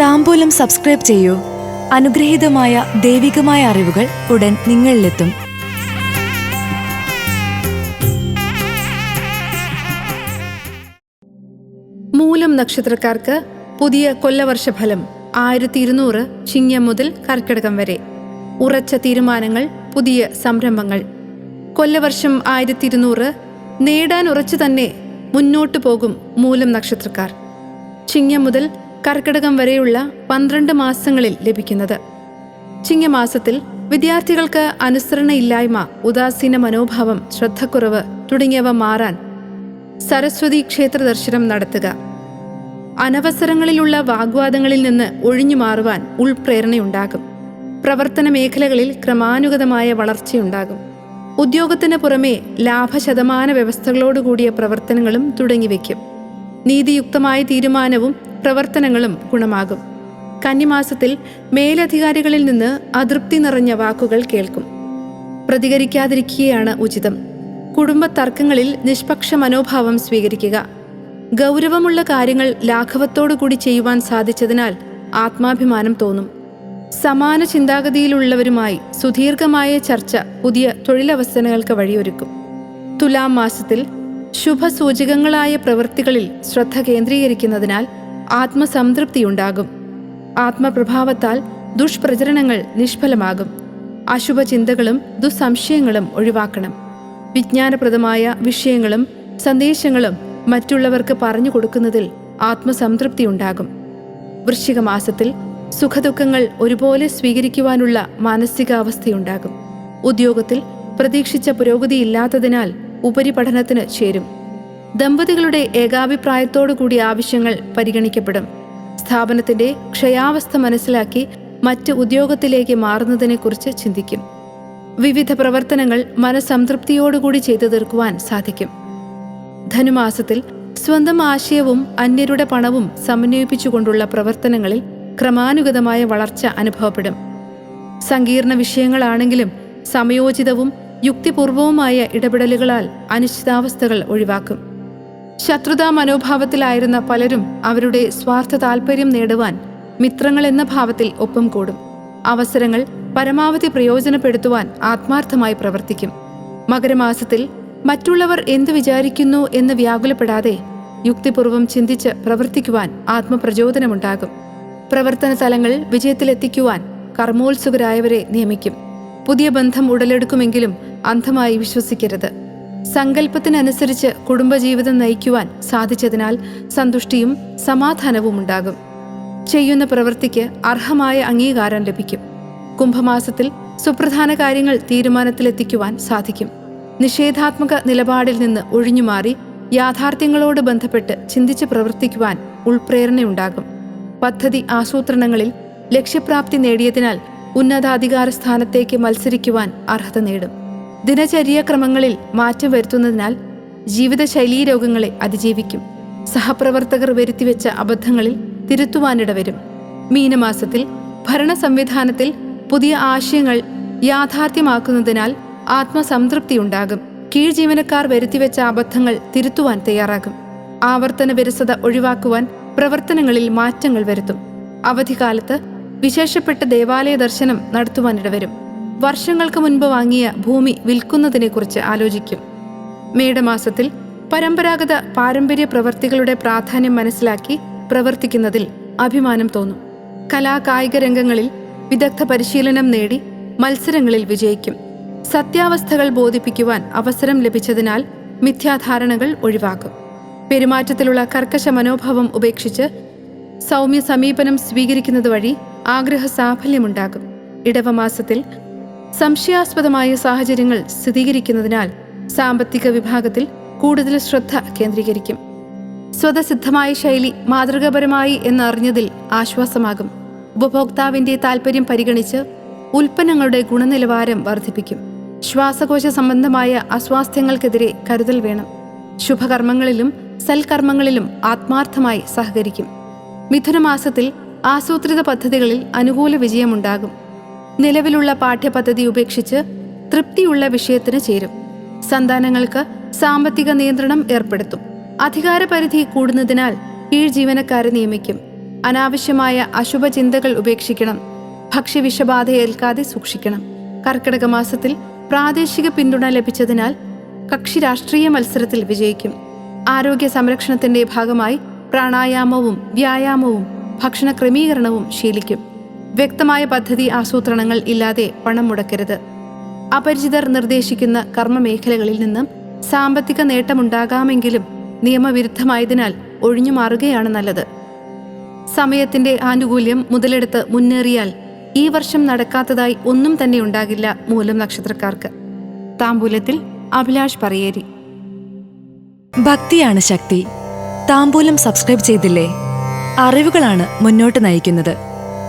താമ്പൂലം subscribe ചെയ്യൂ. അനുഗ്രഹീതമായ ദൈവികമായ അറിവുകൾ ഉടൻ നിങ്ങളിലെത്തും. മൂലം നക്ഷത്രക്കാർക്ക് പുതിയ കൊല്ലവർഷഫലം ആയിരത്തി ഇരുന്നൂറ് ചിങ്ങം മുതൽ കർക്കിടകം വരെ. ഉറച്ച തീരുമാനങ്ങൾ പുതിയ സംരംഭങ്ങൾ. കൊല്ലവർഷം ആയിരത്തി ഇരുന്നൂറ് നേടാൻ ഉറച്ചു തന്നെ മുന്നോട്ടു പോകും മൂലം നക്ഷത്രക്കാർ. ചിങ്ങം മുതൽ കർക്കിടകം വരെയുള്ള പന്ത്രണ്ട് മാസങ്ങളിൽ ലഭിക്കുന്നത്. ചിങ്ങമാസത്തിൽ വിദ്യാർത്ഥികൾക്ക് അനുസരണയില്ലായ്മ ഉദാസീന മനോഭാവം ശ്രദ്ധക്കുറവ് തുടങ്ങിയവ മാറാൻ സരസ്വതി ക്ഷേത്ര ദർശനം നടത്തുക. അനവസരങ്ങളിലുള്ള വാഗ്വാദങ്ങളിൽ നിന്ന് ഒഴിഞ്ഞു മാറുവാൻ ഉൾപ്രേരണയുണ്ടാകും. പ്രവർത്തന മേഖലകളിൽ ക്രമാനുഗതമായ വളർച്ചയുണ്ടാകും. ഉദ്യോഗത്തിന് പുറമെ ലാഭശതമാന വ്യവസ്ഥകളോടുകൂടിയ പ്രവർത്തനങ്ങളും തുടങ്ങിവെക്കും. നീതിയുക്തമായ തീരുമാനവും പ്രവർത്തനങ്ങളും ഗുണമാകും. കന്നിമാസത്തിൽ മേലധികാരികളിൽ നിന്ന് അതൃപ്തി നിറഞ്ഞ വാക്കുകൾ കേൾക്കും. പ്രതികരിക്കാതിരിക്കുകയാണ് ഉചിതം. കുടുംബ തർക്കങ്ങളിൽ നിഷ്പക്ഷ മനോഭാവം സ്വീകരിക്കുക. ഗൗരവമുള്ള കാര്യങ്ങൾ ലാഘവത്തോടുകൂടി ചെയ്യുവാൻ സാധിച്ചതിനാൽ ആത്മാഭിമാനം തോന്നും. സമാന ചിന്താഗതിയിലുള്ളവരുമായി സുദീർഘമായ ചർച്ച പുതിയ തൊഴിലവസരങ്ങൾക്ക് വഴിയൊരുക്കും. തുലാം മാസത്തിൽ ശുഭസൂചകങ്ങളായ പ്രവൃത്തികളിൽ ശ്രദ്ധ കേന്ദ്രീകരിക്കുന്നതിനാൽ ആത്മസംതൃപ്തിയുണ്ടാകും. ആത്മപ്രഭാവത്താൽ ദുഷ്പ്രചരണങ്ങൾ നിഷ്ഫലമാകും. അശുഭചിന്തകളും ദുസ്സംശയങ്ങളും ഒഴിവാക്കണം. വിജ്ഞാനപ്രദമായ വിഷയങ്ങളും സന്ദേശങ്ങളും മറ്റുള്ളവർക്ക് പറഞ്ഞു കൊടുക്കുന്നതിൽ ആത്മസംതൃപ്തിയുണ്ടാകും. വൃശ്ചിക മാസത്തിൽ സുഖദുഃഖങ്ങൾ ഒരുപോലെ സ്വീകരിക്കുവാനുള്ള മാനസികാവസ്ഥയുണ്ടാകും. ഉദ്യോഗത്തിൽ പ്രതീക്ഷിച്ച പുരോഗതിയില്ലാത്തതിനാൽ ഉപരിപഠനത്തിന് ചേരും. ദമ്പതികളുടെ ഏകാഭിപ്രായത്തോടു കൂടിയ ആവശ്യങ്ങൾ പരിഗണിക്കപ്പെടും. സ്ഥാപനത്തിന്റെ ക്ഷയാവസ്ഥ മനസ്സിലാക്കി മറ്റ് ഉദ്യോഗത്തിലേക്ക് മാറുന്നതിനെക്കുറിച്ച് ചിന്തിക്കും. വിവിധ പ്രവർത്തനങ്ങൾ മനസംതൃപ്തിയോടുകൂടി ചെയ്തു തീർക്കുവാൻ സാധിക്കും. ധനുമാസത്തിൽ സ്വന്തം ആശയവും അന്യരുടെ പണവും സമന്വയിപ്പിച്ചുകൊണ്ടുള്ള പ്രവർത്തനങ്ങളിൽ ക്രമാനുഗതമായ വളർച്ച അനുഭവപ്പെടും. സങ്കീർണ വിഷയങ്ങളാണെങ്കിലും സമയോചിതവും യുക്തിപൂർവവുമായ ഇടപെടലുകളാൽ അനിശ്ചിതാവസ്ഥകൾ ഒഴിവാക്കും. ശത്രുതാ മനോഭാവത്തിലായിരുന്ന പലരും അവരുടെ സ്വാർത്ഥ താൽപ്പര്യം നേടുവാൻ മിത്രങ്ങൾ എന്ന ഭാവത്തിൽ ഒപ്പം കൂടും. അവസരങ്ങൾ പരമാവധി പ്രയോജനപ്പെടുത്തുവാൻ ആത്മാർത്ഥമായി പ്രവർത്തിക്കും. മകരമാസത്തിൽ മറ്റുള്ളവർ എന്ത് വിചാരിക്കുന്നു എന്ന് വ്യാകുലപ്പെടാതെ യുക്തിപൂർവം ചിന്തിച്ച് പ്രവർത്തിക്കുവാൻ ആത്മപ്രചോദനമുണ്ടാകും. പ്രവർത്തന തലങ്ങൾ വിജയത്തിലെത്തിക്കുവാൻ കർമ്മോത്സുകരായവരെ നിയമിക്കും. പുതിയ ബന്ധം ഉടലെടുക്കുമെങ്കിലും അന്ധമായി വിശ്വസിക്കരുത്. സങ്കല്പത്തിനനുസരിച്ച് കുടുംബജീവിതം നയിക്കുവാൻ സാധിച്ചതിനാൽ സന്തുഷ്ടിയും സമാധാനവും ഉണ്ടാകും. ചെയ്യുന്ന പ്രവൃത്തിക്ക് അർഹമായ അംഗീകാരം ലഭിക്കും. കുംഭമാസത്തിൽ സുപ്രധാന കാര്യങ്ങൾ തീരുമാനത്തിലെത്തിക്കുവാൻ സാധിക്കും. നിഷേധാത്മക നിലപാടിൽ നിന്ന് ഒഴിഞ്ഞുമാറി യാഥാർത്ഥ്യങ്ങളോട് ബന്ധപ്പെട്ട് ചിന്തിച്ച് പ്രവർത്തിക്കുവാൻ ഉൾപ്രേരണയുണ്ടാകും. പദ്ധതി ആസൂത്രണങ്ങളിൽ ലക്ഷ്യപ്രാപ്തി നേടിയതിനാൽ ഉന്നതാധികാര സ്ഥാനത്തേക്ക് മത്സരിക്കുവാൻ അർഹത നേടും. ദിനചര്യാക്രമങ്ങളിൽ മാറ്റം വരുത്തുന്നതിനാൽ ജീവിതശൈലീ രോഗങ്ങളെ അതിജീവിക്കും. സഹപ്രവർത്തകർ വരുത്തിവെച്ച അബദ്ധങ്ങളിൽ തിരുത്തുവാനിടവരും മീനമാസത്തിൽ ഭരണ സംവിധാനത്തിൽ പുതിയ ആശയങ്ങൾ യാഥാർത്ഥ്യമാക്കുന്നതിനാൽ ആത്മസംതൃപ്തി ഉണ്ടാകും കീഴ് ജീവനക്കാർ വരുത്തിവെച്ച അബദ്ധങ്ങൾ തിരുത്തുവാൻ തയ്യാറാകും. ആവർത്തന വിരസത ഒഴിവാക്കുവാൻ പ്രവർത്തനങ്ങളിൽ മാറ്റങ്ങൾ വരുത്തും. അവധിക്കാലത്ത് വിശേഷപ്പെട്ട ദേവാലയ ദർശനം നടത്തുവാനിടവരും വർഷങ്ങൾക്ക് മുൻപ് വാങ്ങിയ ഭൂമി വിൽക്കുന്നതിനെക്കുറിച്ച് ആലോചിക്കും. മേടമാസത്തിൽ പരമ്പരാഗത പാരമ്പര്യ പ്രവർത്തികളുടെ പ്രാധാന്യം മനസ്സിലാക്കി പ്രവർത്തിക്കുന്നതിൽ അഭിമാനം തോന്നും. കലാകായിക രംഗങ്ങളിൽ വിദഗ്ധ പരിശീലനം നേടി മത്സരങ്ങളിൽ വിജയിക്കും. സത്യാവസ്ഥകൾ ബോധിപ്പിക്കുവാൻ അവസരം ലഭിച്ചതിനാൽ മിഥ്യാധാരണകൾ ഒഴിവാക്കും. പെരുമാറ്റത്തിലുള്ള കർക്കശ മനോഭാവം ഉപേക്ഷിച്ച് സൗമ്യ സമീപനം സ്വീകരിക്കുന്നത് വഴി ആഗ്രഹ സാഫല്യമുണ്ടാകും ഇടവമാസത്തിൽ സംശയാസ്പദമായ സാഹചര്യങ്ങൾ സ്ഥിരീകരിക്കുന്നതിനാൽ സാമ്പത്തിക വിഭാഗത്തിൽ കൂടുതൽ ശ്രദ്ധ കേന്ദ്രീകരിക്കും. സ്വതസിദ്ധമായ ശൈലി മാതൃകാപരമായി എന്നറിഞ്ഞതിൽ ആശ്വാസമാകും. ഉപഭോക്താവിന്റെ താൽപ്പര്യം പരിഗണിച്ച് ഉൽപ്പന്നങ്ങളുടെ ഗുണനിലവാരം വർദ്ധിപ്പിക്കും. ശ്വാസകോശ സംബന്ധമായ അസ്വാസ്ഥ്യങ്ങൾക്കെതിരെ കരുതൽ വേണം. ശുഭകർമ്മങ്ങളിലും സൽക്കർമ്മങ്ങളിലും ആത്മാർത്ഥമായി സഹകരിക്കും. മിഥുനമാസത്തിൽ ആസൂത്രിത പദ്ധതികളിൽ അനുകൂല വിജയമുണ്ടാകും. നിലവിലുള്ള പാഠ്യപദ്ധതി ഉപേക്ഷിച്ച് തൃപ്തിയുള്ള വിഷയത്തിന് ചേരും. സന്താനങ്ങൾക്ക് സാമ്പത്തിക നിയന്ത്രണം ഏർപ്പെടുത്തും. അധികാരപരിധി കൂടുന്നതിനാൽ കീഴ് ജീവനക്കാരെ നിയമിക്കും. അനാവശ്യമായ അശുഭചിന്തകൾ ഉപേക്ഷിക്കണം. ഭക്ഷ്യവിഷബാധ ഏൽക്കാതെ സൂക്ഷിക്കണം. കർക്കിടക മാസത്തിൽ പ്രാദേശിക പിന്തുണ ലഭിച്ചതിനാൽ കക്ഷി രാഷ്ട്രീയ മത്സരത്തിൽ വിജയിക്കും. ആരോഗ്യ സംരക്ഷണത്തിന്റെ ഭാഗമായി പ്രാണായാമവും വ്യായാമവും ഭക്ഷണ ക്രമീകരണവും ശീലിക്കും. വ്യക്തമായ പദ്ധതി ആസൂത്രണങ്ങൾ ഇല്ലാതെ പണം മുടക്കരുത്. അപരിചിതർ നിർദ്ദേശിക്കുന്ന കർമ്മമേഖലകളിൽ നിന്നും സാമ്പത്തിക നേട്ടമുണ്ടാകാമെങ്കിലും നിയമവിരുദ്ധമായതിനാൽ ഒഴിഞ്ഞു മാറുകയാണ് നല്ലത്. സമയത്തിന്റെ ആനുകൂല്യം മുതലെടുത്ത് മുന്നേറിയാൽ ഈ വർഷം നടക്കാത്തതായി ഒന്നും തന്നെ ഉണ്ടാകില്ല മൂലം നക്ഷത്രക്കാർക്ക്. താമ്പൂലത്തിൽ അഭിലാഷ് പറയേരി. ഭക്തിയാണ് ശക്തി. താമ്പൂലം സബ്സ്ക്രൈബ് ചെയ്തില്ലേ? അറിവുകളാണ് മുന്നോട്ട് നയിക്കുന്നത്.